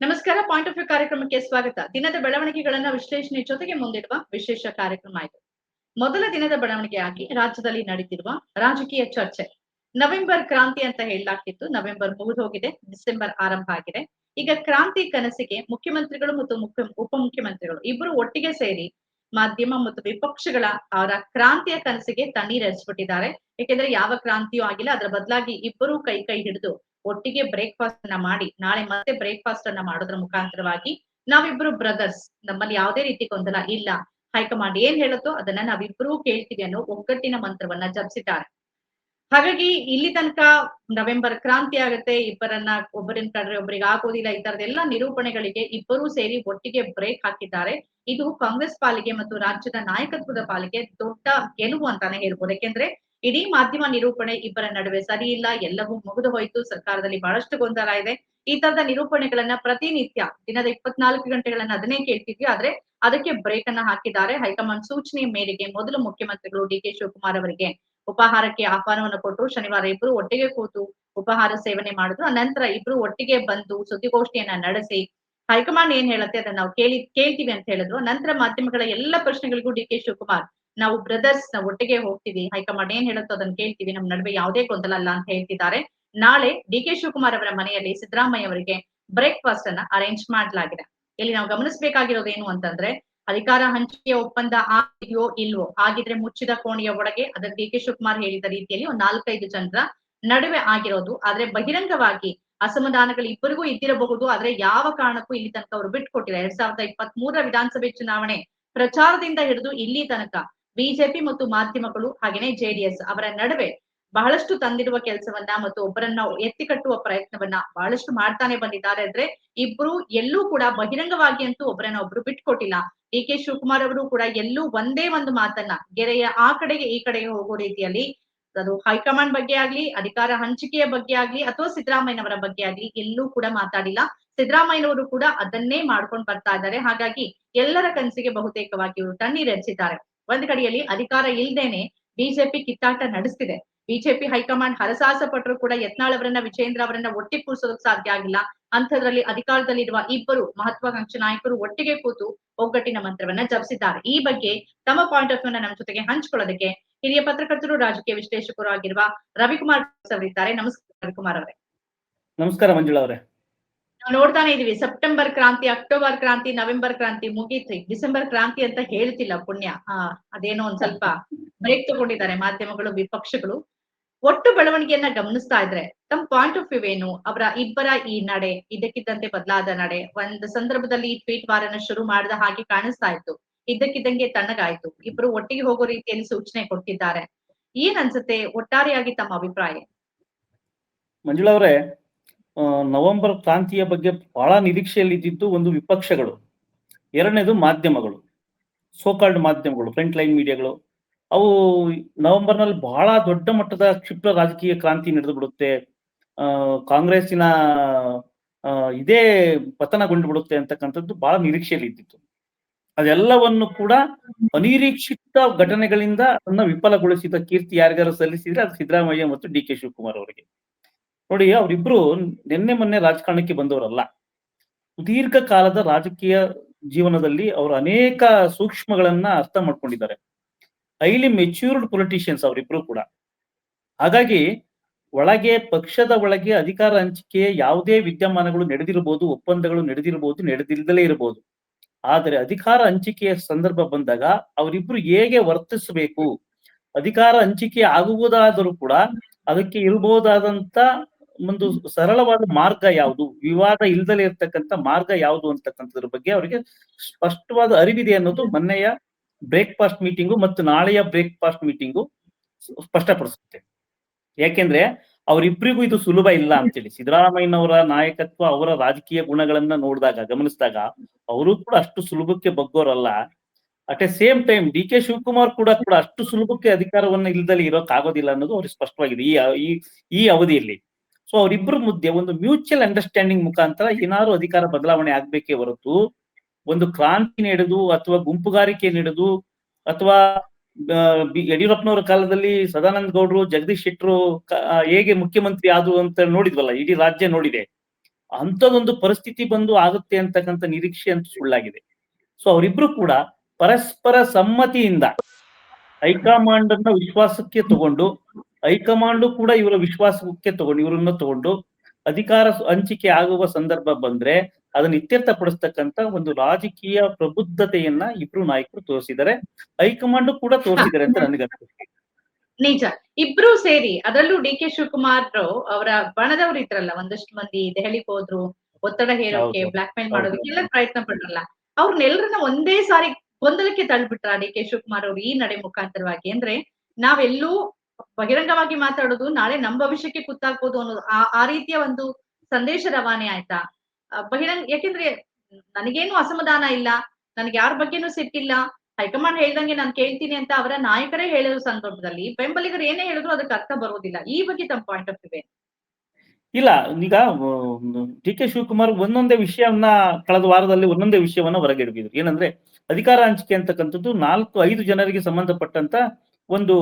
ನಮಸ್ಕಾರ point of view ಕಾರ್ಯಕ್ರಮಕ್ಕೆ ಸ್ವಾಗತ. ದಿನದ ಬೆಳವಣಿಗೆಗಳನ್ನ ವಿಶ್ಲೇಷಣೆ ಜೊತೆಗೆ ಮುಂದಿಡುವ ವಿಶೇಷ ಕಾರ್ಯಕ್ರಮ ಇದು. ಮೊದಲ ದಿನದ ಬೆಳವಣಿಗೆಯಾಗಿ ರಾಜ್ಯದಲ್ಲಿ ನಡೀತಿರುವ ರಾಜಕೀಯ ಚರ್ಚೆ. ನವೆಂಬರ್ ಕ್ರಾಂತಿ ಅಂತ ಹೇಳಲಾಗ್ತಿತ್ತು. ನವೆಂಬರ್ ಮುಗಿದು ಹೋಗಿದೆ, ಡಿಸೆಂಬರ್ ಆರಂಭ ಆಗಿದೆ. ಈಗ ಕ್ರಾಂತಿ ಕನಸಿಗೆ ಮುಖ್ಯಮಂತ್ರಿಗಳು ಮತ್ತು ಮುಖ್ಯ ಉಪಮುಖ್ಯಮಂತ್ರಿಗಳು ಇಬ್ಬರು ಒಟ್ಟಿಗೆ ಸೇರಿ ಮಾಧ್ಯಮ ಮತ್ತು ವಿಪಕ್ಷಗಳ ಅವರ ಕ್ರಾಂತಿಯ ಕನಸಿಗೆ ತಣ್ಣೀರ್ ಹರಿಸ್ಬಿಟ್ಟಿದ್ದಾರೆ ಯಾಕೆಂದ್ರೆ ಯಾವ ಕ್ರಾಂತಿಯೂ ಆಗಿಲ್ಲ. ಅದರ ಬದಲಾಗಿ ಇಬ್ಬರು ಕೈ ಕೈ ಹಿಡಿದು ಒಟ್ಟಿಗೆ ಬ್ರೇಕ್ಫಾಸ್ಟ್ ಅನ್ನ ಮಾಡಿ, ನಾಳೆ ಮತ್ತೆ ಬ್ರೇಕ್ಫಾಸ್ಟ್ ಅನ್ನ ಮಾಡೋದ್ರ ಮುಖಾಂತರವಾಗಿ ನಾವಿಬ್ರು ಬ್ರದರ್ಸ್ ನಮ್ಮಲ್ಲಿ ಯಾವುದೇ ರೀತಿ ಗೊಂದಲ ಇಲ್ಲ. ಹೈಕಮಾಂಡ್ ಏನ್ ಹೇಳುತ್ತೋ ಅದನ್ನ ನಾವಿಬ್ರು ಕೇಳ್ತೀವಿ ಅನ್ನೋ ಒಗ್ಗಟ್ಟಿನ ಮಂತ್ರವನ್ನ ಜಪಿಸಿದ್ದಾರೆ. ಹಾಗಾಗಿ ಇಲ್ಲಿ ತನಕ ನವೆಂಬರ್ ಕ್ರಾಂತಿ ಆಗುತ್ತೆ, ಇಬ್ಬರನ್ನ ಒಬ್ಬರಿನ ಕಡೆ ಒಬ್ಬರಿಗೆ ಆಗೋದಿಲ್ಲ, ಈ ತರದೆಲ್ಲ ನಿರೂಪಣೆಗಳಿಗೆ ಇಬ್ಬರೂ ಸೇರಿ ಒಟ್ಟಿಗೆ ಬ್ರೇಕ್ ಹಾಕಿದ್ದಾರೆ. ಇದು ಕಾಂಗ್ರೆಸ್ ಪಾಲಿಗೆ ಮತ್ತು ರಾಜ್ಯದ ನಾಯಕತ್ವದ ಪಾಲಿಗೆ ದೊಡ್ಡ ಗೆಲುವು ಅಂತಾನೆ ಹೇಳ್ಬೋದು. ಯಾಕೆಂದ್ರೆ ಇಡೀ ಮಾಧ್ಯಮ ನಿರೂಪಣೆ ಇಬ್ಬರ ನಡುವೆ ಸರಿ ಇಲ್ಲ ಎಲ್ಲವೂ ಮುಗಿದು ಹೋಯಿತು, ಸರ್ಕಾರದಲ್ಲಿ ಬಹಳಷ್ಟು ಗೊಂದಲ ಇದೆ. ಈ ತರದ ನಿರೂಪಣೆಗಳನ್ನ ಪ್ರತಿನಿತ್ಯ ದಿನದ ಇಪ್ಪತ್ನಾಲ್ಕು ಗಂಟೆಗಳನ್ನ ಅದನ್ನೇ ಕೇಳ್ತಿದ್ವಿ, ಆದ್ರೆ ಅದಕ್ಕೆ ಬ್ರೇಕ್ ಅನ್ನ ಹಾಕಿದ್ದಾರೆ. ಹೈಕಮಾಂಡ್ ಸೂಚನೆ ಮೇರೆಗೆ ಮೊದಲು ಮುಖ್ಯಮಂತ್ರಿಗಳು ಡಿ ಕೆ ಶಿವಕುಮಾರ್ ಅವರಿಗೆ ಉಪಾಹಾರಕ್ಕೆ ಆಹ್ವಾನವನ್ನು ಕೊಟ್ಟು ಶನಿವಾರ ಇಬ್ರು ಒಟ್ಟಿಗೆ ಕೂತು ಉಪಹಾರ ಸೇವನೆ ಮಾಡಿದ್ರು. ನಂತರ ಇಬ್ರು ಒಟ್ಟಿಗೆ ಬಂದು ಸುದ್ದಿಗೋಷ್ಠಿಯನ್ನ ನಡೆಸಿ ಹೈಕಮಾಂಡ್ ಏನ್ ಹೇಳುತ್ತೆ ಅದನ್ನ ನಾವು ಕೇಳಿ, ಕೇಳ್ತೀವಿ ಅಂತ ಹೇಳಿದ್ರು. ನಂತರ ಮಾಧ್ಯಮಗಳ ಎಲ್ಲ ಪ್ರಶ್ನೆಗಳಿಗೂ ಡಿ ಕೆ ಶಿವಕುಮಾರ್ ನಾವು ಬ್ರದರ್ಸ್ನ ಒಟ್ಟಿಗೆ ಹೋಗ್ತೀವಿ. ಹೈಕಮಾಂಡ್ ಏನ್ ಹೇಳುತ್ತೋ ಅದನ್ನ ಕೇಳ್ತೀವಿ. ನಮ್ ನಡುವೆ ಯಾವುದೇ ಗೊಂದಲ ಅಲ್ಲ ಅಂತ ಹೇಳ್ತಿದ್ದಾರೆ. ನಾಳೆ ಡಿ ಕೆ ಶಿವಕುಮಾರ್ ಅವರ ಮನೆಯಲ್ಲಿ ಸಿದ್ದರಾಮಯ್ಯ ಅವರಿಗೆ ಬ್ರೇಕ್ಫಾಸ್ಟ್ ಅನ್ನ ಅರೇಂಜ್ ಮಾಡಲಾಗಿದೆ. ಇಲ್ಲಿ ನಾವು ಗಮನಿಸಬೇಕಾಗಿರೋದು ಏನು ಅಂತಂದ್ರೆ, ಅಧಿಕಾರ ಹಂಚಿಕೆ ಒಪ್ಪಂದ ಆಗಿದೆಯೋ ಇಲ್ವೋ, ಆಗಿದ್ರೆ ಮುಚ್ಚಿದ ಕೋಣೆಯ ಒಳಗೆ ಅದನ್ನ ಡಿ ಕೆ ಶಿವಕುಮಾರ್ ಹೇಳಿದ ರೀತಿಯಲ್ಲಿ ಒಂದ್ ನಾಲ್ಕೈದು ಜನರ ನಡುವೆ ಆಗಿರೋದು. ಆದ್ರೆ ಬಹಿರಂಗವಾಗಿ ಅಸಮಾಧಾನಗಳು ಇಬ್ಬರಿಗೂ ಇದ್ದಿರಬಹುದು. ಆದ್ರೆ ಯಾವ ಕಾರಣಕ್ಕೂ ಇಲ್ಲಿ ತನಕ ಅವರು ಬಿಟ್ಕೊಟ್ಟಿಲ್ಲ. ಎರಡ್ ಸಾವಿರದ ಇಪ್ಪತ್ತ್ ಮೂರರ ವಿಧಾನಸಭೆ ಚುನಾವಣೆ ಪ್ರಚಾರದಿಂದ ಹಿಡಿದು ಇಲ್ಲಿ ತನಕ ಬಿಜೆಪಿ ಮತ್ತು ಮಾಧ್ಯಮಗಳು ಹಾಗೇನೆ ಜೆಡಿಎಸ್ ಅವರ ನಡುವೆ ಬಹಳಷ್ಟು ತಂದಿರುವ ಕೆಲಸವನ್ನ ಮತ್ತು ಒಬ್ಬರನ್ನ ಎತ್ತಿ ಕಟ್ಟುವ ಪ್ರಯತ್ನವನ್ನ ಬಹಳಷ್ಟು ಮಾಡ್ತಾನೆ ಬಂದಿದ್ದಾರೆ ಅಂದ್ರೆ ಇಬ್ರು ಎಲ್ಲೂ ಕೂಡ ಬಹಿರಂಗವಾಗಿ ಅಂತೂ ಒಬ್ಬರನ್ನ ಒಬ್ರು ಬಿಟ್ಕೊಟ್ಟಿಲ್ಲ. ಡಿ ಕೆ ಶಿವಕುಮಾರ್ ಅವರು ಕೂಡ ಎಲ್ಲೂ ಒಂದೇ ಒಂದು ಮಾತನ್ನ, ಗೆರೆಯ ಆ ಕಡೆಗೆ ಈ ಕಡೆಗೆ ಹೋಗೋ ರೀತಿಯಲ್ಲಿ, ಅದು ಹೈಕಮಾಂಡ್ ಬಗ್ಗೆ ಆಗ್ಲಿ, ಅಧಿಕಾರ ಹಂಚಿಕೆಯ ಬಗ್ಗೆ ಆಗ್ಲಿ, ಅಥವಾ ಸಿದ್ದರಾಮಯ್ಯನವರ ಬಗ್ಗೆ ಆಗ್ಲಿ ಎಲ್ಲೂ ಕೂಡ ಮಾತಾಡಿಲ್ಲ. ಸಿದ್ದರಾಮಯ್ಯನವರು ಕೂಡ ಅದನ್ನೇ ಮಾಡ್ಕೊಂಡು ಬರ್ತಾ ಇದ್ದಾರೆ. ಹಾಗಾಗಿ ಎಲ್ಲರ ಕನಸಿಗೆ ಬಹುತೇಕವಾಗಿ ಇವರು ತಣ್ಣೀರ್ ಎರಚಿದ್ದಾರೆ ಒಂದ್ ಕಡೆಯಲ್ಲಿ ಅಧಿಕಾರ ಇಲ್ದೇನೆ ಬಿಜೆಪಿ ಕಿತ್ತಾಟ ನಡೆಸ್ತಿದೆ. ಬಿಜೆಪಿ ಹೈಕಮಾಂಡ್ ಹರಸಾಹಸ ಪಟ್ಟರು ಕೂಡ ಯತ್ನಾಳ್ ಅವರನ್ನ ವಿಜೇಂದ್ರ ಅವರನ್ನ ಒಟ್ಟಿಗೆ ಕೂರಿಸೋದಕ್ಕೆ ಸಾಧ್ಯ ಆಗಿಲ್ಲ. ಅಂಥದ್ರಲ್ಲಿ ಅಧಿಕಾರದಲ್ಲಿರುವ ಇಬ್ಬರು ಮಹತ್ವಾಕಾಂಕ್ಷಿ ನಾಯಕರು ಒಟ್ಟಿಗೆ ಕೂತು ಒಗ್ಗಟ್ಟಿನ ಮಂತ್ರವನ್ನ ಜಪಿಸಿದ್ದಾರೆ. ಈ ಬಗ್ಗೆ ತಮ್ಮ ಪಾಯಿಂಟ್ ಆಫ್ ವ್ಯೂ ನಮ್ಮ ಜೊತೆಗೆ ಹಂಚ್ಕೊಳ್ಳೋದಕ್ಕೆ ಹಿರಿಯ ಪತ್ರಕರ್ತರು, ರಾಜಕೀಯ ವಿಶ್ಲೇಷಕರು ಆಗಿರುವ ರವಿಕುಮಾರ್ ಅವರಿದ್ದಾರೆ ನಮಸ್ಕಾರ ರವಿಕುಮಾರ್ ಅವರೇ. ನಮಸ್ಕಾರ ಮಂಜುಳಾ ಅವರೇ. ನಾವು ನೋಡ್ತಾನೆ ಇದೀವಿ. ಸೆಪ್ಟೆಂಬರ್ ಕ್ರಾಂತಿ ಅಕ್ಟೋಬರ್ ಕ್ರಾಂತಿ ನವೆಂಬರ್ ಕ್ರಾಂತಿ ಮುಗೀತು. ಡಿಸೆಂಬರ್ ಕ್ರಾಂತಿ ಅಂತ ಹೇಳ್ತಿಲ್ಲ ಪುಣ್ಯ. ಆ, ಅದೇನೋ ಒಂದ್ ಸ್ವಲ್ಪ ಬ್ರೇಕ್ ತಗೊಂಡಿದ್ದಾರೆ ಮಾಧ್ಯಮಗಳು, ವಿಪಕ್ಷಗಳು. ಒಟ್ಟು ಬೆಳವಣಿಗೆಯನ್ನ ಗಮನಿಸ್ತಾ ಇದ್ರೆ ತಮ್ಮ ಪಾಯಿಂಟ್ ಆಫ್ ವ್ಯೂ ಏನು? ಅವರ ಇಬ್ಬರ ಈ ನಡೆ, ಇದಕ್ಕಿದ್ದಂತೆ ಬದಲಾದ ನಡೆ. ಒಂದ್ ಸಂದರ್ಭದಲ್ಲಿ ಟ್ವೀಟ್ ವಾರನ ಶುರು ಮಾಡಿದ ಹಾಗೆ ಕಾಣಿಸ್ತಾ ಇತ್ತು. ಇದ್ದಕ್ಕಿದ್ದಂಗೆ ತಣ್ಣಗಾಯ್ತು. ಇಬ್ರು ಒಟ್ಟಿಗೆ ಹೋಗೋ ರೀತಿಯಲ್ಲಿ ಸೂಚನೆ ಕೊಟ್ಟಿದ್ದಾರೆ. ಏನ್ ಅನ್ಸುತ್ತೆ? ಒಟ್ಟಾರೆಯಾಗಿ ತಮ್ಮ ಅಭಿಪ್ರಾಯ? ಮಂಜುಳಾ ಅವರೇ ನವೆಂಬರ್ ಕ್ರಾಂತಿಯ ಬಗ್ಗೆ ಬಹಳ ನಿರೀಕ್ಷೆಯಲ್ಲಿ ಇದ್ದಿದ್ದು ಒಂದು ವಿಪಕ್ಷಗಳು. ಎರಡನೇದು ಮಾಧ್ಯಮಗಳು. ಸೋಕಾಲ್ಡ್ ಮಾಧ್ಯಮಗಳು ಫ್ರಂಟ್ ಲೈನ್ ಮೀಡಿಯಾಗಳು ಅವು ನವೆಂಬರ್ನಲ್ಲಿ ಬಹಳ ದೊಡ್ಡ ಮಟ್ಟದ ಕ್ಷಿಪ್ರ ರಾಜಕೀಯ ಕ್ರಾಂತಿ ನಡೆದು ಬಿಡುತ್ತೆ. ಕಾಂಗ್ರೆಸ್ಸಿನ ಇದೇ ಪತನಗೊಂಡು ಬಿಡುತ್ತೆ ಅಂತಕ್ಕಂಥದ್ದು ಬಹಳ ನಿರೀಕ್ಷೆಯಲ್ಲಿ ಇದ್ದಿತ್ತು ಅದೆಲ್ಲವನ್ನು ಕೂಡ ಅನಿರೀಕ್ಷಿತ ಘಟನೆಗಳಿಂದ ಅದನ್ನ ವಿಫಲಗೊಳಿಸಿದ ಕೀರ್ತಿ ಯಾರಿಗಾರು ಸಲ್ಲಿಸಿದ್ರೆ ಅದು ಸಿದ್ದರಾಮಯ್ಯ ಮತ್ತು ಡಿ ಕೆ ಶಿವಕುಮಾರ್ ಅವರಿಗೆ. ನೋಡಿ, ಅವರಿಬ್ರು ನಿನ್ನೆ ಮೊನ್ನೆ ರಾಜಕಾರಣಕ್ಕೆ ಬಂದವರಲ್ಲ. ದೀರ್ಘ ಕಾಲದ ರಾಜಕೀಯ ಜೀವನದಲ್ಲಿ ಅವರು ಅನೇಕ ಸೂಕ್ಷ್ಮಗಳನ್ನ ಅರ್ಥ ಮಾಡ್ಕೊಂಡಿದ್ದಾರೆ. ಹೈಲಿ ಮೆಚ್ಯೂರ್ಡ್ ಪೊಲಿಟಿಷಿಯನ್ಸ್ ಅವರಿಬ್ರು ಕೂಡ. ಹಾಗಾಗಿ ಒಳಗೆ, ಪಕ್ಷದ ಒಳಗೆ ಅಧಿಕಾರ ಹಂಚಿಕೆ ಯಾವುದೇ ವಿದ್ಯಮಾನಗಳು ನಡೆದಿರಬಹುದು ಒಪ್ಪಂದಗಳು ನಡೆದಿರಬಹುದು ನಡೆದಿಲ್ಲದಲೇ ಇರಬಹುದು ಆದರೆ ಅಧಿಕಾರ ಹಂಚಿಕೆಯ ಸಂದರ್ಭ ಬಂದಾಗ ಅವರಿಬ್ರು ಹೇಗೆ ವರ್ತಿಸಬೇಕು? ಅಧಿಕಾರ ಹಂಚಿಕೆ ಆಗುವುದಾದರೂ ಕೂಡ ಅದಕ್ಕೆ ಇರಬಹುದಾದಂತ ಒಂದು ಸರಳವಾದ ಮಾರ್ಗ ಯಾವುದು? ವಿವಾದ ಇಲ್ದಲೇ ಇರ್ತಕ್ಕಂಥ ಮಾರ್ಗ ಯಾವುದು ಅಂತಕ್ಕಂಥದ್ರ ಬಗ್ಗೆ ಅವರಿಗೆ ಸ್ಪಷ್ಟವಾದ ಅರಿವಿದೆ ಅನ್ನೋದು ಮೊನ್ನೆಯ ಬ್ರೇಕ್ಫಾಸ್ಟ್ ಮೀಟಿಂಗು ಮತ್ತು ನಾಳೆಯ ಬ್ರೇಕ್ಫಾಸ್ಟ್ ಮೀಟಿಂಗು ಸ್ಪಷ್ಟಪಡಿಸುತ್ತೆ. ಯಾಕೆಂದ್ರೆ ಅವರಿಬ್ಬರಿಗೂ ಇದು ಸುಲಭ ಇಲ್ಲ ಅಂತೇಳಿ. ಸಿದ್ದರಾಮಯ್ಯನವರ ನಾಯಕತ್ವ, ಅವರ ರಾಜಕೀಯ ಗುಣಗಳನ್ನ ನೋಡಿದಾಗ, ಗಮನಿಸಿದಾಗ ಅವರು ಕೂಡ ಅಷ್ಟು ಸುಲಭಕ್ಕೆ ಬಗ್ಗೋರಲ್ಲ. At a same time D K Shivakumar ಕೂಡ ಕೂಡ ಅಷ್ಟು ಸುಲಭಕ್ಕೆ ಅಧಿಕಾರವನ್ನ ಇಲ್ದಲ್ಲಿ ಇರೋಕ್ಕಾಗೋದಿಲ್ಲ ಅನ್ನೋದು ಅವ್ರಿಗೆ ಸ್ಪಷ್ಟವಾಗಿದೆ. ಈ ಈ ಈ ಅವಧಿಯಲ್ಲಿ. ಸೊ ಅವರಿಬ್ಬರ ಮುದ್ದೆ ಒಂದು ಮ್ಯೂಚುವಲ್ ಅಂಡರ್ಸ್ಟ್ಯಾಂಡಿಂಗ್ ಮುಖಾಂತರ ಏನಾದ್ರು ಅಧಿಕಾರ ಬದಲಾವಣೆ ಆಗ್ಬೇಕೇ ಹೊರತು, ಒಂದು ಕ್ರಾಂತಿ ನಡೆದು ಅಥವಾ ಗುಂಪುಗಾರಿಕೆ ನಡೆದು ಅಥವಾ ಯಡಿಯೂರಪ್ಪನವರ ಕಾಲದಲ್ಲಿ ಸದಾನಂದ ಗೌಡರು, ಜಗದೀಶ್ ಶೆಟ್ಟರು ಹೇಗೆ ಮುಖ್ಯಮಂತ್ರಿ ಆದ್ರು ಅಂತ ನೋಡಿದ್ವಲ್ಲ, ಇಡೀ ರಾಜ್ಯ ನೋಡಿದೆ. ಅಂತದೊಂದು ಪರಿಸ್ಥಿತಿ ಬಂದು ಆಗುತ್ತೆ ಅಂತಕ್ಕಂಥ ನಿರೀಕ್ಷೆ ಅಂತ ಸುಳ್ಳಾಗಿದೆ. ಸೊ ಅವರಿಬ್ರು ಕೂಡ ಪರಸ್ಪರ ಸಮ್ಮತಿಯಿಂದ ಹೈಕಮಾಂಡ್ ಅನ್ನ ವಿಶ್ವಾಸಕ್ಕೆ ತಗೊಂಡು ಹೈಕಮಾಂಡ್ ಕೂಡ ಇವರ ವಿಶ್ವಾಸಕ್ಕೆ ತಗೊಂಡು ಇವರನ್ನ ತಗೊಂಡು ಅಧಿಕಾರ ಹಂಚಿಕೆ ಆಗುವ ಸಂದರ್ಭ ಬಂದ್ರೆ ಅದನ್ನ ಇತ್ಯರ್ಥಪಡಿಸ್ತಕ್ಕಂತ ಒಂದು ರಾಜಕೀಯ ಪ್ರಬುದ್ಧತೆಯನ್ನ ಇಬ್ರು ನಾಯಕರು ತೋರಿಸಿದ್ದಾರೆ. ಹೈಕಮಾಂಡ್ ಕೂಡ ತೋರಿಸಿದ್ದಾರೆ ಅಂತ ನನಗೆ ನಿಜ. ಇಬ್ರು ಸೇರಿ ಅದರಲ್ಲೂ ಡಿ ಕೆ ಶಿವಕುಮಾರ್ ಅವರ ಬಣದವ್ರು ಇದ್ರಲ್ಲ ಒಂದಷ್ಟು ಮಂದಿ ದೆಹಲಿಗೆ ಹೋದ್ರು ಒತ್ತಡ ಹೇರೋಕೆ. Black mail. ಮಾಡೋದಕ್ಕೆಲ್ಲ ಪ್ರಯತ್ನ ಪಡ್ರಲ್ಲ ಅವ್ರನ್ನೆಲ್ಲರನ್ನ ಒಂದೇ ಸಾರಿ ಗೊಂದಲಕ್ಕೆ ತಳ್ಬಿಟ್ರ ಡಿ ಕೆ ಶಿವಕುಮಾರ್ ಅವರು ಈ ನಡೆ ಮುಖಾಂತರವಾಗಿ? ಅಂದ್ರೆ ನಾವೆಲ್ಲೂ ಬಹಿರಂಗವಾಗಿ ಮಾತಾಡೋದು, ನಾಳೆ ನಮ್ಮ ಭವಿಷ್ಯಕ್ಕೆ ಕುತ್ತಾಗ್ಬೋದು ಅನ್ನೋದು, ಆ ಆ ರೀತಿಯ ಒಂದು ಸಂದೇಶ ರವಾನೆ ಆಯ್ತಾ? ಬಹಿರಂಗ, ಯಾಕೆಂದ್ರೆ ನನಗೇನು ಅಸಮಾಧಾನ ಇಲ್ಲ, ನನಗೆ ಯಾರ ಬಗ್ಗೆನೂ ಸಿಟ್ಟಿಲ್ಲ ಹೈಕಮಾಂಡ್ ಹೇಳ್ದಂಗೆ ನಾನು ಕೇಳ್ತೀನಿ ಅಂತ ಅವರ ನಾಯಕರೇ ಹೇಳಿರೋ ಸಂದರ್ಭದಲ್ಲಿ ಬೆಂಬಲಿಗರು ಏನೇ ಹೇಳಿದ್ರು ಅದಕ್ಕೆ ಅರ್ಥ ಬರೋದಿಲ್ಲ. ಈ ಬಗ್ಗೆ ತಮ್ಮ ಪಾಯಿಂಟ್ ಆಫ್ ವ್ಯೂ ಇಲ್ಲ, ಈಗ ಡಿ ಕೆ ಶಿವಕುಮಾರ್ ಒಂದೊಂದೇ ವಿಷಯವನ್ನ ಕಳೆದ ವಾರದಲ್ಲಿ ಒಂದೊಂದೇ ವಿಷಯವನ್ನ ಹೊರಗಿಡಿದ್ರು ಏನಂದ್ರೆ, ಅಧಿಕಾರ ಹಂಚಿಕೆ ಅಂತಕ್ಕಂಥದ್ದು ನಾಲ್ಕು, ಐದು ಜನರಿಗೆ ಸಂಬಂಧಪಟ್ಟಂತ ಒಂದು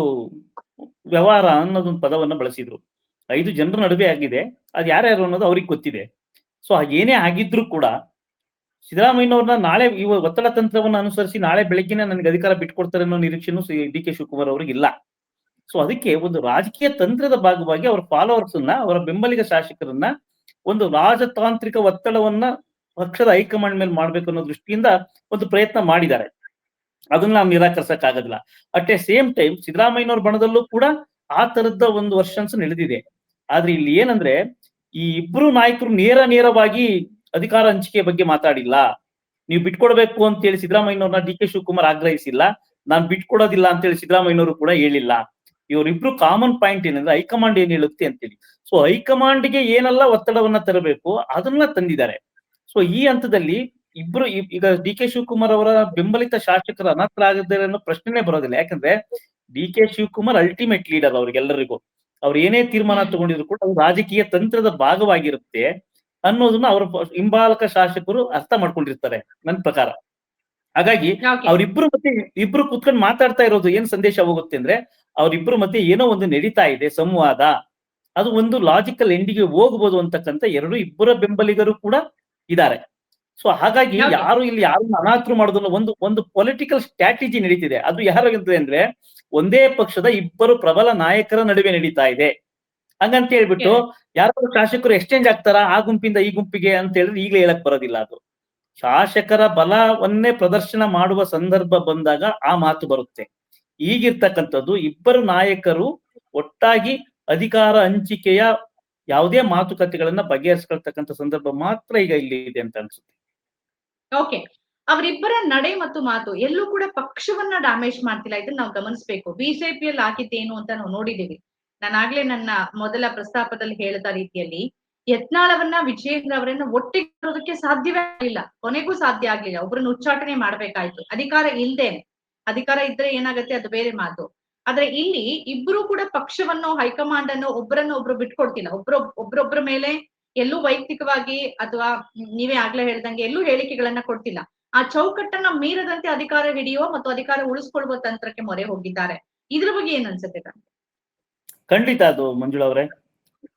ವ್ಯವಹಾರ ಅನ್ನೋದೊಂದು ಪದವನ್ನ ಬಳಸಿದ್ರು. ಐದು ಜನರ ನಡುವೆ ಆಗಿದೆ. ಅದು ಯಾರ್ಯಾರು ಅನ್ನೋದು ಅವ್ರಿಗೆ ಗೊತ್ತಿದೆ. ಸೊ ಏನೇ ಆಗಿದ್ರು ಕೂಡ ಸಿದ್ದರಾಮಯ್ಯನವ್ರನ್ನ ನಾಳೆ ಇವ ಒತ್ತಡ ತಂತ್ರವನ್ನ ಅನುಸರಿಸಿ ನಾಳೆ ಬೆಳಗ್ಗೆನೆ ನನಗೆ ಅಧಿಕಾರ ಬಿಟ್ಕೊಡ್ತಾರೆ ಅನ್ನೋ ನಿರೀಕ್ಷೆನೂ ಡಿ ಕೆ ಶಿವಕುಮಾರ್ ಅವ್ರಿಗೆ ಇಲ್ಲ. ಸೊ ಅದಕ್ಕೆ ಒಂದು ರಾಜಕೀಯ ತಂತ್ರದ ಭಾಗವಾಗಿ ಅವರ ಫಾಲೋವರ್ಸ್ ಅನ್ನ, ಅವರ ಬೆಂಬಲಿಗ ಶಾಸಕರನ್ನ ಒಂದು ರಾಜತಾಂತ್ರಿಕ ಒತ್ತಡವನ್ನ ಪಕ್ಷದ ಹೈಕಮಾಂಡ್ ಮೇಲೆ ಮಾಡ್ಬೇಕು ಅನ್ನೋ ದೃಷ್ಟಿಯಿಂದ ಒಂದು ಪ್ರಯತ್ನ ಮಾಡಿದ್ದಾರೆ. ಅದನ್ನ ನಾವು ನಿರಾಕರಿಸಕ್ ಆಗೋದಿಲ್ಲ. ಅಟ್ ಎ ಸೇಮ್ ಟೈಮ್ ಸಿದ್ದರಾಮಯ್ಯನವ್ರ ಬಣದಲ್ಲೂ ಕೂಡ ಆ ತರದ ಒಂದು ವರ್ಷನ್ಸ್ ನಡೆದಿದೆ ಆದ್ರೆ ಇಲ್ಲಿ ಏನಂದ್ರೆ, ಈ ಇಬ್ರು ನಾಯಕರು ನೇರ ನೇರವಾಗಿ ಅಧಿಕಾರ ಹಂಚಿಕೆ ಬಗ್ಗೆ ಮಾತಾಡಿಲ್ಲ. ನೀವು ಬಿಟ್ಕೊಡ್ಬೇಕು ಅಂತ ಹೇಳಿ ಸಿದ್ದರಾಮಯ್ಯನವ್ರನ್ನ ಡಿ ಕೆ ಶಿವಕುಮಾರ್ ಆಗ್ರಹಿಸಿಲ್ಲ. ನಾನು ಬಿಟ್ಕೊಡೋದಿಲ್ಲ ಅಂತ ಹೇಳಿ ಸಿದ್ದರಾಮಯ್ಯನವರು ಕೂಡ ಹೇಳಿಲ್ಲ. ಇವರಿಬ್ರು ಕಾಮನ್ ಪಾಯಿಂಟ್ ಏನಂದ್ರೆ ಹೈಕಮಾಂಡ್ ಏನ್ ಹೇಳುತ್ತೆ ಅಂತೇಳಿ. ಸೊ ಹೈಕಮಾಂಡ್ಗೆ ಏನೆಲ್ಲ ಒತ್ತಡವನ್ನ ತರಬೇಕು, ಅದನ್ನ ತಂದಿದ್ದಾರೆ. ಸೊ ಈ ಹಂತದಲ್ಲಿ ಇಬ್ರು ಈಗ ಡಿ ಕೆ ಶಿವಕುಮಾರ್ ಅವರ ಬೆಂಬಲಿತ ಶಾಸಕರು ಅನರ್ಥರಾಗಿದ್ದಾರೆ ಅನ್ನೋ ಪ್ರಶ್ನೆನೇ ಬರೋದಿಲ್ಲ. ಯಾಕಂದ್ರೆ D K Shivakumar ultimate leader ಅವ್ರಿಗೆಲ್ಲರಿಗೂ. ಅವ್ರು ಏನೇ ತೀರ್ಮಾನ. ತಗೊಂಡಿದ್ರು ಕೂಡ ಅದು ರಾಜಕೀಯ ತಂತ್ರದ ಭಾಗವಾಗಿರುತ್ತೆ ಅನ್ನೋದನ್ನ ಅವ್ರ ಹಿಂಬಾಲಕ ಶಾಸಕರು ಅರ್ಥ ಮಾಡ್ಕೊಂಡಿರ್ತಾರೆ ನನ್ನ ಪ್ರಕಾರ. ಹಾಗಾಗಿ ಅವ್ರಿಬ್ರು ಮತ್ತೆ ಇಬ್ರು ಕುತ್ಕೊಂಡು ಮಾತಾಡ್ತಾ ಇರೋದು ಏನ್ ಸಂದೇಶ ಹೋಗುತ್ತೆ ಅಂದ್ರೆ ಅವ್ರಿಬ್ರು ಮತ್ತೆ ಏನೋ ಒಂದು ನಡೀತಾ ಇದೆ ಸಂವಾದ. ಅದು ಒಂದು ಲಾಜಿಕಲ್ ಎಂಡಿಗೆ ಹೋಗ್ಬೋದು ಅಂತಕ್ಕಂಥ ಎರಡು ಇಬ್ಬರ ಬೆಂಬಲಿಗರು ಕೂಡ ಇದ್ದಾರೆ. ಸೊ ಹಾಗಾಗಿ ಯಾರು ಇಲ್ಲಿ ಯಾರು ಅನಾಥರು ಮಾಡೋದನ್ನ ಒಂದು ಒಂದು ಪೊಲಿಟಿಕಲ್ ಸ್ಟ್ರಾಟಜಿ ನಡೀತಿದೆ. ಅದು ಯಾರಾಗಿದೆ ಅಂದ್ರೆ ಒಂದೇ ಪಕ್ಷದ ಇಬ್ಬರು ಪ್ರಬಲ ನಾಯಕರ ನಡುವೆ ನಡೀತಾ ಇದೆ. ಹಂಗಂತ ಹೇಳ್ಬಿಟ್ಟು ಯಾರಾದ್ರೂ ಶಾಸಕರು ಎಕ್ಸ್ಚೇಂಜ್ ಆಗ್ತಾರಾ? ಆ ಗುಂಪಿಂದ ಈ ಗುಂಪಿಗೆ ಅಂತ ಹೇಳಿದ್ರೆ ಈಗಲೇ ಹೇಳಕ್ ಬರೋದಿಲ್ಲ ಅದು. ಶಾಸಕರ ಬಲವನ್ನೇ ಪ್ರದರ್ಶನ ಮಾಡುವ ಸಂದರ್ಭ ಬಂದಾಗ ಆ ಮಾತು ಬರುತ್ತೆ. ಈಗಿರ್ತಕ್ಕಂಥದ್ದು ಇಬ್ಬರು ನಾಯಕರು ಒಟ್ಟಾಗಿ ಅಧಿಕಾರ ಹಂಚಿಕೆಯ ಯಾವುದೇ ಮಾತುಕತೆಗಳನ್ನ ಬಗೆಹರಿಸ್ಕೊಳ್ತಕ್ಕಂಥ ಸಂದರ್ಭ ಮಾತ್ರ ಈಗ ಇಲ್ಲಿ ಇದೆ ಅಂತ ಅನ್ಸುತ್ತೆ. ಓಕೆ ಅವರಿಬ್ಬರ ನಡೆ ಮತ್ತು ಮಾತು ಎಲ್ಲೂ ಕೂಡ ಪಕ್ಷವನ್ನ ಡ್ಯಾಮೇಜ್ ಮಾಡ್ತಿಲ್ಲ. ಇದನ್ನ ನಾವು ಗಮನಿಸಬೇಕು. ಬಿಜೆಪಿಯಲ್ಲಿ ಆಗಿದ್ದೇನು ಅಂತ ನಾವು ನೋಡಿದ್ದೀವಿ. ನಾನಾಗ್ಲೇ ನನ್ನ ಮೊದಲ ಪ್ರಸ್ತಾಪದಲ್ಲಿ ಹೇಳಿದ ರೀತಿಯಲ್ಲಿ, ಯತ್ನಾಳವನ್ನ, ವಿಜಯೇಂದ್ರ ಅವರನ್ನ ಒಟ್ಟಿಗೆ ತರೋದಕ್ಕೆ ಸಾಧ್ಯವೇ ಆಗಲಿಲ್ಲ. ಕೊನೆಗೂ ಸಾಧ್ಯ ಆಗ್ಲಿಲ್ಲ. ಒಬ್ರನ್ನ ಉಚ್ಚಾಟನೆ ಮಾಡ್ಬೇಕಾಯ್ತು. ಅಧಿಕಾರ ಇಲ್ದೇನೆ ಅಧಿಕಾರ ಇದ್ರೆ ಏನಾಗತ್ತೆ? ಅದು ಬೇರೆ ಮಾತು. ಆದ್ರೆ ಇಲ್ಲಿ ಇಬ್ರು ಕೂಡ ಪಕ್ಷವನ್ನು ಹೈಕಮಾಂಡ್ ಅನ್ನು ಒಬ್ಬರನ್ನ ಒಬ್ರು ಬಿಟ್ಕೊಡ್ತಿಲ್ಲ. ಒಬ್ರ, ಒಬ್ರೊಬ್ರ ಮೇಲೆ ಎಲ್ಲೂ ವೈಯಕ್ತಿಕವಾಗಿ ಅಥವಾ ನೀವೇ ಆಗ್ಲೇ ಹೇಳ್ದಂಗೆ ಎಲ್ಲೂ ಹೇಳಿಕೆಗಳನ್ನ ಕೊಡ್ತಿಲ್ಲ. ಆ ಚೌಕಟ್ಟನ್ನ ಮೀರದಂತೆ ಅಧಿಕಾರ ಹಿಡಿಯುವ ಮತ್ತು ಅಧಿಕಾರ ಉಳಿಸ್ಕೊಳ್ಳುವ ತಂತ್ರಕ್ಕೆ ಮೊರೆ ಹೋಗಿದ್ದಾರೆ. ಇದ್ರ ಬಗ್ಗೆ ಏನ್ ಅನ್ಸುತ್ತೆ? ಖಂಡಿತ ಅದು ಮಂಜುಳ ಅವರೇ.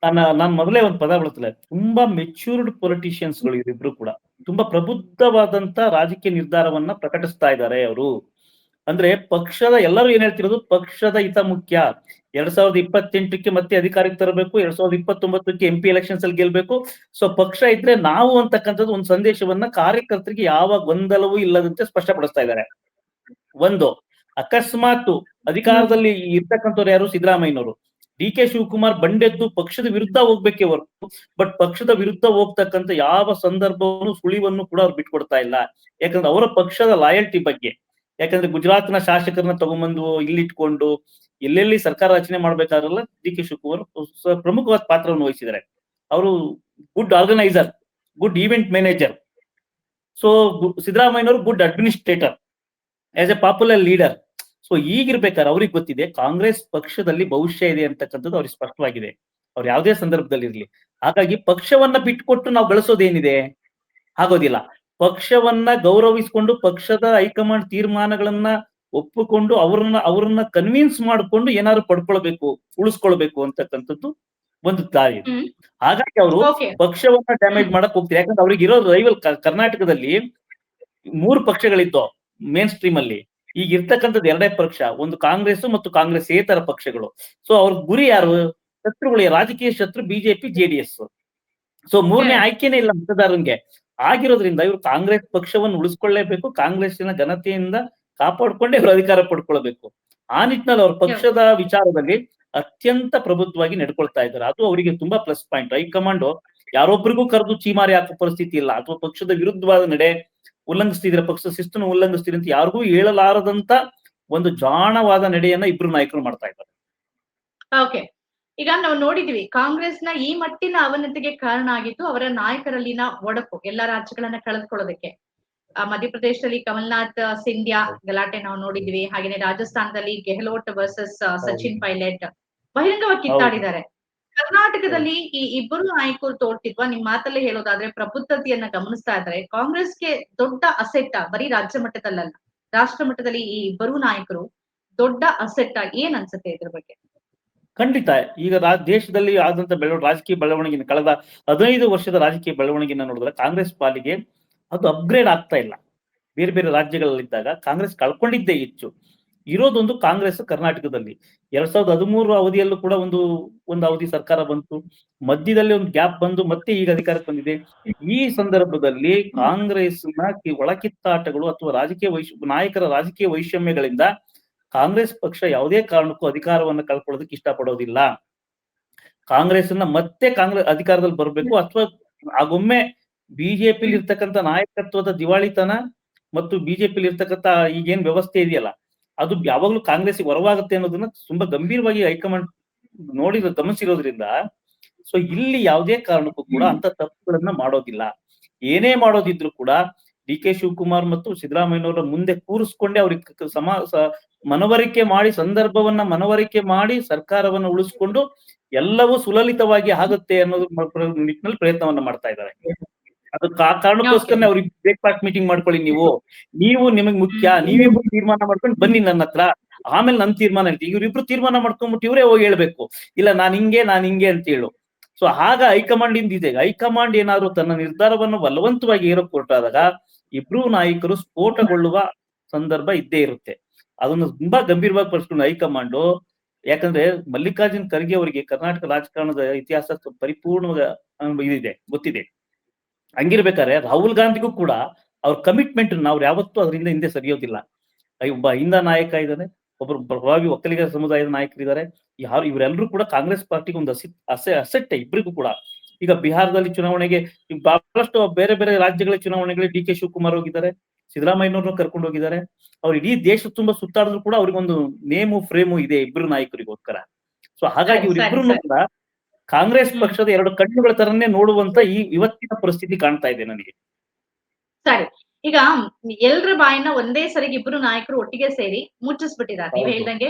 ನನ್ನ ನಾನು ಮೊದಲೇ ಒಂದು ಪದ ಬಳಸಲೆ ತುಂಬಾ ಮೆಚ್ಯೂರ್ಡ್ ಪೊಲಿಟಿಷಿಯನ್ಸ್ಗಳು ಇವರಿಬ್ರು ಕೂಡ. ತುಂಬಾ ಪ್ರಬುದ್ಧವಾದಂತ ರಾಜಕೀಯ ನಿರ್ಧಾರವನ್ನ ಪ್ರಕಟಿಸ್ತಾ ಇದ್ದಾರೆ ಅವರು. ಅಂದ್ರೆ ಪಕ್ಷದ ಎಲ್ಲರೂ ಏನ್ ಹೇಳ್ತಿರೋದು? ಪಕ್ಷದ ಹಿತ ಮುಖ್ಯ ಎರಡ್ ಸಾವಿರದ ಇಪ್ಪತ್ತೆಂಟಕ್ಕೆ ಮತ್ತೆ ಅಧಿಕಾರಕ್ಕೆ ತರಬೇಕು, ಎರಡ್ ಸಾವಿರದ ಇಪ್ಪತ್ತೊಂಬತ್ತಕ್ಕೆ ಎಂ ಪಿ ಎಲೆಕ್ಷನ್ಸ್ ಅಲ್ಲಿ ಗೆಲ್ಬೇಕು. ಸೊ ಪಕ್ಷ ಇದ್ರೆ ನಾವು ಅಂತಕ್ಕಂಥದ್ದು ಒಂದು ಸಂದೇಶವನ್ನ ಕಾರ್ಯಕರ್ತರಿಗೆ ಯಾವ ಗೊಂದಲವೂ ಇಲ್ಲದಂತೆ ಸ್ಪಷ್ಟಪಡಿಸ್ತಾ ಇದ್ದಾರೆ. ಒಂದು, ಅಕಸ್ಮಾತ್ ಅಧಿಕಾರದಲ್ಲಿ ಇರ್ತಕ್ಕಂಥವ್ರು ಯಾರು? ಸಿದ್ದರಾಮಯ್ಯನವರು. ಡಿ ಕೆ ಶಿವಕುಮಾರ್ ಬಂಡೆದ್ದು ಪಕ್ಷದ ವಿರುದ್ಧ ಹೋಗ್ಬೇಕೇ ಹೊರತು ಬಟ್ ಪಕ್ಷದ ವಿರುದ್ಧ ಹೋಗ್ತಕ್ಕಂಥ ಯಾವ ಸಂದರ್ಭವನ್ನು, ಸುಳಿವನ್ನು ಕೂಡ ಅವ್ರು ಬಿಟ್ಕೊಡ್ತಾ ಇಲ್ಲ. ಯಾಕಂದ್ರೆ ಅವರ ಪಕ್ಷದ ಲಾಯಲ್ಟಿ ಬಗ್ಗೆ. ಯಾಕಂದ್ರೆ ಗುಜರಾತ್ನ ಶಾಸಕರನ್ನ ತಗೊಂಬಂದು ಇಲ್ಲಿಟ್ಕೊಂಡು ಎಲ್ಲೆಲ್ಲಿ ಸರ್ಕಾರ ರಚನೆ ಮಾಡ್ಬೇಕಾದ್ರಲ್ಲ ಡಿ ಕೆ ಶಿವಕುಮಾರ್ ಪ್ರಮುಖವಾದ ಪಾತ್ರವನ್ನು ವಹಿಸಿದ್ದಾರೆ. ಅವರು good organiser good event manager so ಸಿದ್ದರಾಮಯ್ಯನವರು good administrator as a popular leader so ಈಗಿರ್ಬೇಕಾದ್ರೆ ಅವ್ರಿಗೆ ಗೊತ್ತಿದೆ, ಕಾಂಗ್ರೆಸ್ ಪಕ್ಷದಲ್ಲಿ ಭವಿಷ್ಯ ಇದೆ ಅಂತಕ್ಕಂಥದ್ದು ಅವ್ರಿಗೆ ಸ್ಪಷ್ಟವಾಗಿದೆ. ಅವ್ರು ಯಾವುದೇ ಸಂದರ್ಭದಲ್ಲಿ ಇರಲಿ ಹಾಗಾಗಿ ಪಕ್ಷವನ್ನ ಬಿಟ್ಟುಕೊಟ್ಟು ನಾವು ಗಳಿಸೋದೇನಿದೆ? ಆಗೋದಿಲ್ಲ. ಪಕ್ಷವನ್ನ ಗೌರವಿಸಿಕೊಂಡು ಪಕ್ಷದ ಹೈಕಮಾಂಡ್ ತೀರ್ಮಾನಗಳನ್ನ ಒಪ್ಪಿಕೊಂಡು ಅವ್ರನ್ನ ಅವ್ರನ್ನ ಕನ್ವಿನ್ಸ್ ಮಾಡಿಕೊಂಡು ಏನಾದ್ರು ಪಡ್ಕೊಳ್ಬೇಕು ಉಳಿಸ್ಕೊಳ್ಬೇಕು ಅಂತಕ್ಕಂಥದ್ದು ಒಂದು ದಾರಿ ಹಾಗಾಗಿ ಅವರು ಪಕ್ಷವನ್ನ ಡ್ಯಾಮೇಜ್ ಮಾಡಕ್ ಹೋಗ್ತಾರೆ. ಯಾಕಂದ್ರೆ ಅವ್ರಿಗೆ ಇರೋ ರೈವಲ್ ಕರ್ನಾಟಕದಲ್ಲಿ ಮೂರು ಪಕ್ಷಗಳಿತ್ತು ಮೇನ್ ಸ್ಟ್ರೀಮ್ ಅಲ್ಲಿ ಈಗ ಇರ್ತಕ್ಕಂಥದ್ದು ಎರಡೇ ಪಕ್ಷ ಒಂದು ಕಾಂಗ್ರೆಸ್ ಮತ್ತು ಕಾಂಗ್ರೆಸ್ ಏತರ ಪಕ್ಷಗಳು. ಸೊ ಅವ್ರ ಗುರಿ ಯಾರು? ಶತ್ರುಗಳು ರಾಜಕೀಯ ಶತ್ರು ಬಿಜೆಪಿ ಜೆಡಿಎಸ್ ಸೊ ಮೂರನೇ. ಆಯ್ಕೆನೇ ಇಲ್ಲ ಮತದಾರನ್ಗೆ. ಆಗಿರೋದ್ರಿಂದ ಇವರು ಕಾಂಗ್ರೆಸ್ ಪಕ್ಷವನ್ನು ಉಳಿಸ್ಕೊಳ್ಳೇಬೇಕು ಕಾಂಗ್ರೆಸ್ಸಿನ ಘನತೆಯಿಂದ ಕಾಪಾಡ್ಕೊಂಡೇ ಇವರು ಅಧಿಕಾರ ಪಡ್ಕೊಳ್ಬೇಕು. ಆ ನಿಟ್ಟಿನಲ್ಲಿ ಅವ್ರ ಪಕ್ಷದ ವಿಚಾರದಲ್ಲಿ ಅತ್ಯಂತ ಪ್ರಬುದ್ಧವಾಗಿ ನಡ್ಕೊಳ್ತಾ ಇದ್ದಾರೆ. ಅದು ಅವರಿಗೆ ತುಂಬಾ ಪ್ಲಸ್ ಪಾಯಿಂಟ್ ಹೈಕಮಾಂಡ್ ಯಾರೊಬ್ಬರಿಗೂ ಕರೆದು ಚೀಮಾರಿ ಹಾಕುವ ಪರಿಸ್ಥಿತಿ ಇಲ್ಲ. ಅಥವಾ ಪಕ್ಷದ ವಿರುದ್ಧವಾದ ನಡೆ ಉಲ್ಲಂಘಿಸ್ತಿದ್ರೆ ಪಕ್ಷದ ಶಿಸ್ತನ್ನು ಉಲ್ಲಂಘಿಸ್ತೀರಿ ಅಂತ ಯಾರಿಗೂ ಹೇಳಲಾರದಂತ ಒಂದು ಜಾಣವಾದ ನಡೆಯನ್ನ ಇಬ್ರು ನಾಯಕರು ಮಾಡ್ತಾ ಇದ್ದಾರೆ. ಓಕೆ ಈಗ ನಾವು ನೋಡಿದ್ವಿ ಕಾಂಗ್ರೆಸ್ನ ಈ ಮಟ್ಟಿನ ಅವನತಿಗೆ ಕಾರಣ ಆಗಿದ್ದು ಅವರ ನಾಯಕರಲ್ಲಿನ ಒಡಪು ಎಲ್ಲ ರಾಜ್ಯಗಳನ್ನ ಕಳೆದುಕೊಳ್ಳೋದಕ್ಕೆ. ಮಧ್ಯಪ್ರದೇಶದಲ್ಲಿ ಕಮಲ್ನಾಥ್ ಸಿಂಧ್ಯಾ ಗಲಾಟೆ ನಾವು ನೋಡಿದ್ವಿ. ಹಾಗೇನೆ ರಾಜಸ್ಥಾನದಲ್ಲಿ ಗೆಹ್ಲೋಟ್ ವರ್ಸಸ್ ಸಚಿನ್ ಪೈಲಟ್ ಬಹಿರಂಗವಾಗಿ ಕಿತ್ತಾಡಿದ್ದಾರೆ. ಕರ್ನಾಟಕದಲ್ಲಿ ಈ ಇಬ್ಬರು ನಾಯಕರು ತೋರ್ತಿದ್ವಾ. ನಿಮ್ ಮಾತಲ್ಲೇ ಹೇಳೋದಾದ್ರೆ ಪ್ರಬುದ್ಧತೆಯನ್ನ ಗಮನಿಸ್ತಾ ಇದ್ರೆ ಕಾಂಗ್ರೆಸ್ಗೆ ದೊಡ್ಡ ಅಸೆಟ್ ಬರೀ ರಾಜ್ಯ ಮಟ್ಟದಲ್ಲಲ್ಲ ರಾಷ್ಟ್ರ ಮಟ್ಟದಲ್ಲಿ ಈ ಇಬ್ಬರು ನಾಯಕರು ದೊಡ್ಡ ಅಸೆಟ್ ಏನ್ ಅನ್ಸುತ್ತೆ ಇದ್ರ ಬಗ್ಗೆ? ಖಂಡಿತ. ಈಗ ದೇಶದಲ್ಲಿ ಆದಂತ ಬೆಳವಣಿಗೆ ರಾಜಕೀಯ ಬೆಳವಣಿಗೆ ಕಳೆದ ಹದಿನೈದು ವರ್ಷದ ರಾಜಕೀಯ ಬೆಳವಣಿಗೆನ ನೋಡಿದ್ರೆ ಕಾಂಗ್ರೆಸ್ ಪಾಲಿಗೆ ಅದು ಅಪ್ಗ್ರೇಡ್ ಆಗ್ತಾ ಇಲ್ಲ. ಬೇರೆ ಬೇರೆ ರಾಜ್ಯಗಳಲ್ಲಿದ್ದಾಗ ಕಾಂಗ್ರೆಸ್ ಕಳ್ಕೊಂಡಿದ್ದೇ ಹೆಚ್ಚು. ಇರೋದೊಂದು ಕಾಂಗ್ರೆಸ್ ಕರ್ನಾಟಕದಲ್ಲಿ. ಎರಡ್ ಸಾವಿರದ ಹದಿಮೂರು ಅವಧಿಯಲ್ಲೂ ಕೂಡ ಒಂದು ಒಂದು ಅವಧಿ ಸರ್ಕಾರ ಬಂತು. ಮಧ್ಯದಲ್ಲಿ ಒಂದು ಗ್ಯಾಪ್ ಬಂದು ಮತ್ತೆ ಈಗ ಅಧಿಕಾರಕ್ಕೆ ಬಂದಿದೆ. ಈ ಸಂದರ್ಭದಲ್ಲಿ ಕಾಂಗ್ರೆಸ್ನ ಕಿ- ಒಳಕಿತ್ತಾಟಗಳು ಅಥವಾ ರಾಜಕೀಯ ವೈಶ್, ನಾಯಕರ ರಾಜಕೀಯ ವೈಷಮ್ಯಗಳಿಂದ ಕಾಂಗ್ರೆಸ್ ಪಕ್ಷ ಯಾವುದೇ ಕಾರಣಕ್ಕೂ ಅಧಿಕಾರವನ್ನು ಕಳ್ಕೊಳ್ಳೋದಕ್ಕೆ ಇಷ್ಟಪಡೋದಿಲ್ಲ. ಕಾಂಗ್ರೆಸ್ನ ಮತ್ತೆ ಕಾಂಗ್ರೆಸ್ ಅಧಿಕಾರದಲ್ಲಿ ಬರಬೇಕು ಅಥವಾ, ಆಗೊಮ್ಮೆ ಬಿಜೆಪಿಲಿ ಇರ್ತಕ್ಕಂಥ ನಾಯಕತ್ವದ ದಿವಾಳಿತನ ಮತ್ತು ಬಿಜೆಪಿಲಿ ಇರ್ತಕ್ಕಂಥ ಈಗೇನ್ ವ್ಯವಸ್ಥೆ ಇದೆಯಲ್ಲ ಅದು ಯಾವಾಗ್ಲೂ ಕಾಂಗ್ರೆಸ್ ಹೊರವಾಗುತ್ತೆ ಅನ್ನೋದನ್ನ ತುಂಬಾ ಗಂಭೀರವಾಗಿ ಹೈಕಮಾಂಡ್ ನೋಡಿ ಗಮನಿಸಿರೋದ್ರಿಂದ ಸೊ ಇಲ್ಲಿ ಯಾವುದೇ ಕಾರಣಕ್ಕೂ ಕೂಡ ಅಂತ ತಪ್ಪುಗಳನ್ನ ಮಾಡೋದಿಲ್ಲ. ಏನೇ ಮಾಡೋದಿದ್ರು ಕೂಡ ಡಿ ಕೆ ಶಿವಕುಮಾರ್ ಮತ್ತು ಸಿದ್ದರಾಮಯ್ಯನವರ ಮುಂದೆ ಕೂರಿಸ್ಕೊಂಡೆ ಅವ್ರಿಗೆ ಸಮ ಮನವರಿಕೆ ಮಾಡಿ ಸಂದರ್ಭವನ್ನ ಮನವರಿಕೆ ಮಾಡಿ ಸರ್ಕಾರವನ್ನ ಉಳಿಸ್ಕೊಂಡು ಎಲ್ಲವೂ ಸುಲಲಿತವಾಗಿ ಆಗುತ್ತೆ ಅನ್ನೋದು ನಿಟ್ಟಿನಲ್ಲಿ ಪ್ರಯತ್ನವನ್ನ ಮಾಡ್ತಾ ಇದ್ದಾರೆ. ಅದು ಆ ಕಾರಣಕ್ಕೋಸ್ಕರನೇ ಅವ್ರಿಗೆ ಬ್ರೇಕ್ಫಾಸ್ಟ್ ಮೀಟಿಂಗ್ ಮಾಡ್ಕೊಳ್ಳಿ ನೀವು. ನೀವು ನಿಮಗ್ ಮುಖ್ಯ ನೀವಿಬ್ರು ತೀರ್ಮಾನ ಮಾಡ್ಕೊಂಡು ಬನ್ನಿ ನನ್ನ ಹತ್ರ. ಆಮೇಲೆ ನನ್ ತೀರ್ಮಾನ ಹೇಳ್ತೀನಿ. ಇವ್ರಿಬ್ರು ತೀರ್ಮಾನ ಮಾಡ್ಕೊಂಡ್ಬಿಟ್ಟು ಇವರೇ ಹೋಗಿ ಹೇಳ್ಬೇಕು. ಇಲ್ಲ ನಾನ್ ಹಿಂಗೆ ನಾನ್ ಹಿಂಗೆ ಅಂತ ಹೇಳು. ಸೊ ಆಗ ಹೈಕಮಾಂಡ್ ಇಂದ ಇದೆ ಹೈಕಮಾಂಡ್ ಏನಾದ್ರು ತನ್ನ ನಿರ್ಧಾರವನ್ನು ಬಲವಂತವಾಗಿ ಏರೋ ಕೊಟ್ಟಾದಾಗ ಇಬ್ರು ನಾಯಕರು ಸ್ಫೋಟಗೊಳ್ಳುವ ಸಂದರ್ಭ ಇದ್ದೇ ಇರುತ್ತೆ. ಅದನ್ನು ತುಂಬಾ ಗಂಭೀರವಾಗಿ ಪರಿಸ್ಕೊಂಡು ಹೈಕಮಾಂಡ್. ಯಾಕಂದ್ರೆ ಮಲ್ಲಿಕಾರ್ಜುನ್ ಖರ್ಗೆ ಅವರಿಗೆ ಕರ್ನಾಟಕ ರಾಜಕಾರಣದ ಇತಿಹಾಸ ಪರಿಪೂರ್ಣವಾಗಿ ಇದಿದೆ ಗೊತ್ತಿದೆ. ಹಂಗಿರ್ಬೇಕಾದ್ರೆ ರಾಹುಲ್ ಗಾಂಧಿಗೂ ಕೂಡ ಅವ್ರ ಕಮಿಟ್ಮೆಂಟ್ ನಾವು ಯಾವತ್ತೂ ಅದರಿಂದ ಹಿಂದೆ ಸರಿಯೋದಿಲ್ಲ. ಒಬ್ಬ ಹಿಂದ ನಾಯಕ ಇದ್ದಾನೆ ಒಬ್ಬರು ಪ್ರಭಾವಿ ಒಕ್ಕಲಿಗರ ಸಮುದಾಯದ ನಾಯಕರಿದ್ದಾರೆ. ಯಾರು ಇವರೆಲ್ಲರೂ ಕೂಡ ಕಾಂಗ್ರೆಸ್ ಪಾರ್ಟಿಗೆ ಒಂದು ಅಸಿ, ಅಸೆ, ಅಸೆಟ್ಟೆ ಇಬ್ಬರಿಗೂ ಕೂಡ. ಈಗ ಬಿಹಾರದಲ್ಲಿ ಚುನಾವಣೆಗೆ ಬಹಳಷ್ಟು ಬೇರೆ ಬೇರೆ ರಾಜ್ಯಗಳ ಚುನಾವಣೆಗಳಿಗೆ ಡಿ ಕೆ ಶಿವಕುಮಾರ್ ಹೋಗಿದ್ದಾರೆ, ಸಿದ್ದರಾಮಯ್ಯನವ್ರನ್ನ ಕರ್ಕೊಂಡು ಹೋಗಿದ್ದಾರೆ. ಅವ್ರು ಇಡೀ ದೇಶ ತುಂಬಾ ಸುತ್ತಾಡಿದ್ರು ಕೂಡ ಅವ್ರಿಗೊಂದು ನೇಮು, ಫ್ರೇಮು ಇದೆ ಇಬ್ರು ನಾಯಕರಿಗೋಸ್ಕರ. ಸೊ ಹಾಗಾಗಿ ಇವರಿಬ್ರು ಕೂಡ ಕಾಂಗ್ರೆಸ್ ಪಕ್ಷದ ಎರಡು ಕಣ್ಣುಗಳ ತರನೇ ನೋಡುವಂತ ಈ ಇವತ್ತಿನ ಪರಿಸ್ಥಿತಿ ಕಾಣ್ತಾ ಇದೆ ನನಗೆ. ಸರಿ ಈಗ ಎಲ್ರ ಬಾಯನ್ನ ಒಂದೇ ಸರಿಗೆ ಇಬ್ರು ನಾಯಕರು ಒಟ್ಟಿಗೆ ಸೇರಿ ಮುಚ್ಚಿಸ್ಬಿಟ್ಟಿದ್ದಾರೆ. ನೀವ್. ಹೇಳ್ದಂಗೆ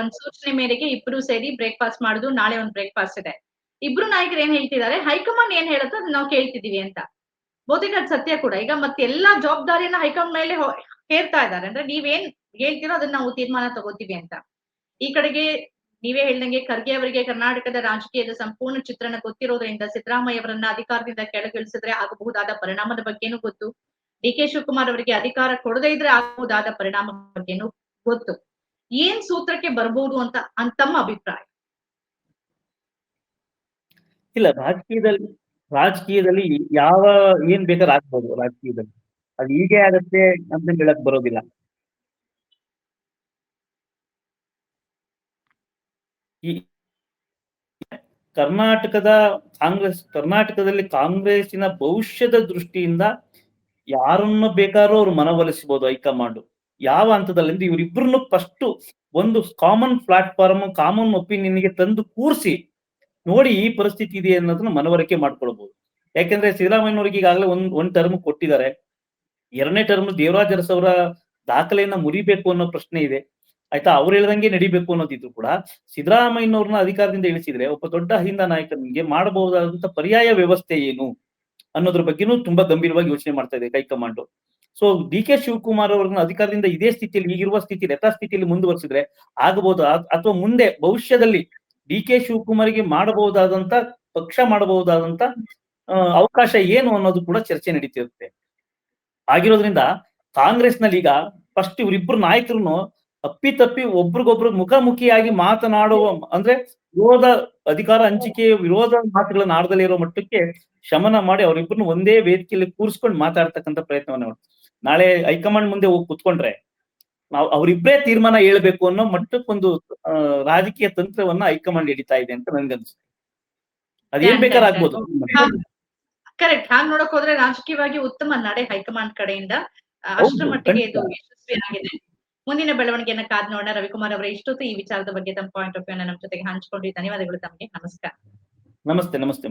ಒಂದ್ ಸೂಚನೆ ಮೇರೆಗೆ ಇಬ್ರು ಸೇರಿ ಬ್ರೇಕ್ಫಾಸ್ಟ್ ಮಾಡುದು ನಾಳೆ ಒಂದ್ ಬ್ರೇಕ್ಫಾಸ್ಟ್ ಇದೆ. ಇಬ್ರು ನಾಯಕರು ಏನ್ ಹೇಳ್ತಿದ್ದಾರೆ? ಹೈಕಮಾಂಡ್ ಏನ್ ಹೇಳುತ್ತೋ ಅದನ್ನ ನಾವು ಕೇಳ್ತಿದೀವಿ ಅಂತ. ಬಹುತೇಕ ಅದ್ ಸತ್ಯ ಕೂಡ. ಈಗ ಮತ್ತೆ ಎಲ್ಲಾ ಜವಾಬ್ದಾರಿಯನ್ನ ಹೈಕಮಾಂಡ್ ಮೇಲೆ ಹೇಳ್ತಾ ಹೇರ್ತಾ ಇದ್ದಾರೆ. ಅಂದ್ರೆ ನೀವೇನ್ ಹೇಳ್ತೀರೋ ಅದನ್ನ ನಾವು ತೀರ್ಮಾನ ತಗೋತೀವಿ ಅಂತ. ಈ ಕಡೆಗೆ ನೀವೇ ಹೇಳ್ದಂಗೆ ಖರ್ಗೆ ಅವರಿಗೆ ಕರ್ನಾಟಕದ ರಾಜಕೀಯದ ಸಂಪೂರ್ಣ ಚಿತ್ರಣ ಗೊತ್ತಿರೋದ್ರಿಂದ ಸಿದ್ದರಾಮಯ್ಯ ಅವರನ್ನ ಅಧಿಕಾರದಿಂದ ಕೆಳಗಿಳಿಸಿದ್ರೆ ಆಗಬಹುದಾದ ಪರಿಣಾಮದ ಬಗ್ಗೆನೂ ಗೊತ್ತು. ಡಿ ಕೆ ಶಿವಕುಮಾರ್ ಅವರಿಗೆ ಅಧಿಕಾರ ಕೊಡದೇ ಇದ್ರೆ ಆಗಬಹುದಾದ ಪರಿಣಾಮ ಬಗ್ಗೆನೂ ಗೊತ್ತು. ಏನ್ ಸೂತ್ರಕ್ಕೆ ಬರ್ಬೋದು ಅಂತ ಅಂತಮ್ಮ ಅಭಿಪ್ರಾಯ? ಇಲ್ಲ, ರಾಜಕೀಯದಲ್ಲಿ ರಾಜಕೀಯದಲ್ಲಿ ಯಾವ, ಏನ್ ಬೇಕಾದ್ರೆ ಆಗ್ಬೋದು ರಾಜಕೀಯದಲ್ಲಿ. ಅದು ಹೀಗೆ ಆಗತ್ತೆ ಅಂತ ಹೇಳಕ್ ಬರೋದಿಲ್ಲ. ಈ ಕರ್ನಾಟಕದ ಕಾಂಗ್ರೆಸ್, ಕರ್ನಾಟಕದಲ್ಲಿ ಕಾಂಗ್ರೆಸ್ಸಿನ ಭವಿಷ್ಯದ ದೃಷ್ಟಿಯಿಂದ ಯಾರನ್ನು ಬೇಕಾದ್ರೂ ಅವ್ರು ಮನವೊಲಿಸಬಹುದು ಹೈಕಮಾಂಡ್. ಯಾವ ಹಂತದಲ್ಲಿ ಇವರಿಬ್ಬರನ್ನು ಫಸ್ಟ್ ಒಂದು ಕಾಮನ್ ಪ್ಲಾಟ್ಫಾರ್ಮ್ ಕಾಮನ್ ಒಪಿನಿಯನ್ಗೆ ತಂದು ಕೂರಿಸಿ ನೋಡಿ ಈ ಪರಿಸ್ಥಿತಿ ಇದೆ ಅನ್ನೋದನ್ನ ಮನವರಿಕೆ ಮಾಡ್ಕೊಳ್ಬಹುದು ಯಾಕೆಂದ್ರೆ ಸಿದ್ದರಾಮಯ್ಯನವ್ರಿಗೆ ಈಗಾಗಲೇ ಒಂದ್ ಒಂದ್ ಟರ್ಮ್ ಕೊಟ್ಟಿದ್ದಾರೆ. ಎರಡನೇ ಟರ್ಮ್ ದೇವರಾಜ ಅರಸ್ ದಾಖಲೆಯನ್ನ ಮುರಿಬೇಕು ಅನ್ನೋ ಪ್ರಶ್ನೆ ಇದೆ. ಆಯ್ತಾ? ಅವ್ರು ಹೇಳ್ದಂಗೆ ನಡಿಬೇಕು ಅನ್ನೋದಿದ್ರು ಕೂಡ ಸಿದ್ದರಾಮಯ್ಯನವ್ರನ್ನ ಅಧಿಕಾರದಿಂದ ಇಳಿಸಿದ್ರೆ ಒಬ್ಬ ದೊಡ್ಡ ಹಿಂದ ನಾಯಕನಿಗೆ ಮಾಡಬಹುದಾದಂತ ಪರ್ಯಾಯ ವ್ಯವಸ್ಥೆ ಏನು ಅನ್ನೋದ್ರ ಬಗ್ಗೆನೂ ತುಂಬಾ ಗಂಭೀರವಾಗಿ ಯೋಚನೆ ಮಾಡ್ತಾ ಇದೆ high command. So D K Shivakumar ಅವ್ರನ್ನ ಅಧಿಕಾರದಿಂದ ಇದೇ ಸ್ಥಿತಿಯಲ್ಲಿ, ಈಗಿರುವ ಸ್ಥಿತಿಯಲ್ಲಿ ಯಥಾಸ್ಥಿತಿಯಲ್ಲಿ ಮುಂದುವರಿಸಿದ್ರೆ ಆಗಬಹುದು ಅಥವಾ ಮುಂದೆ ಭವಿಷ್ಯದಲ್ಲಿ ಡಿ ಕೆ ಶಿವಕುಮಾರ್ಗೆ ಮಾಡಬಹುದಾದಂತ, ಪಕ್ಷ ಮಾಡಬಹುದಾದಂತ ಅವಕಾಶ ಏನು ಅನ್ನೋದು ಕೂಡ ಚರ್ಚೆ ನಡೀತಿರುತ್ತೆ. ಆಗಿರೋದ್ರಿಂದ ಕಾಂಗ್ರೆಸ್ನಲ್ಲಿ ಈಗ ಫಸ್ಟ್ ಇವರಿಬ್ರು ನಾಯಕರು ಅಪ್ಪಿ ತಪ್ಪಿ ಒಬ್ರಿಗೊಬ್ರು ಮುಖಾಮುಖಿಯಾಗಿ ಮಾತನಾಡುವ ಅಂದ್ರೆ ವಿರೋಧ ಅಧಿಕಾರ ಹಂಚಿಕೆ ವಿರೋಧ ಮಾತುಗಳನ್ನ ಆಡದಲ್ಲಿ ಇರೋ ಮಟ್ಟಕ್ಕೆ ಶಮನ ಮಾಡಿ ಅವರಿಬ್ಬರನ್ನು ಒಂದೇ ವೇದಿಕೆಯಲ್ಲಿ ಕೂರಿಸ್ಕೊಂಡು ಮಾತಾಡ್ತಕ್ಕಂಥ ಪ್ರಯತ್ನವನ್ನ ನಾಳೆ ಹೈಕಮಾಂಡ್ ಮುಂದೆ ಹೋಗಿ ಕುತ್ಕೊಂಡ್ರೆ ನಾವು ಅವರಿಬ್ಬರೇ ತೀರ್ಮಾನ ಹೇಳ್ಬೇಕು ಅನ್ನೋ ಮಟ್ಟಕ್ಕೊಂದು ರಾಜಕೀಯ ತಂತ್ರವನ್ನ ಹೈಕಮಾಂಡ್ ಹಿಡಿತಾ ಇದೆ ಅಂತ ನನ್ಗನ್ಸುತ್ತೆ. ಅದೇನ್ ಬೇಕಾದ್ರೆ ಆಗ್ಬೋದು. ಕರೆಕ್ಟ್ ಹಾಗೆ ನೋಡಕ್ ಹೋದ್ರೆ ರಾಜಕೀಯವಾಗಿ ಉತ್ತಮ ನಡೆ ಹೈಕಮಾಂಡ್ ಕಡೆಯಿಂದ. ಅಷ್ಟರ ಮಟ್ಟಿಗೆ ಇದು. ಯಶಸ್ವಿಯಾಗಿದೆ. ಮುಂದಿನ ಬೆಳವಣಿಗೆಯನ್ನ ಕಾದ್ ನೋಡೋಣ. ರವಿಕುಮಾರ್ ಅವರ, ಇಷ್ಟೊತ್ತು ಈ ವಿಚಾರದ ಬಗ್ಗೆ ತಮ್ಮ ಪಾಯಿಂಟ್ ಆಫ್ ವ್ಯೂ ನಮ್ಮ ಜೊತೆಗೆ ಹಂಚಿಕೊಂಡು ಧನ್ಯವಾದಗಳು ತಮಗೆ. ನಮಸ್ಕಾರ. ನಮಸ್ತೆ ನಮಸ್ತೆ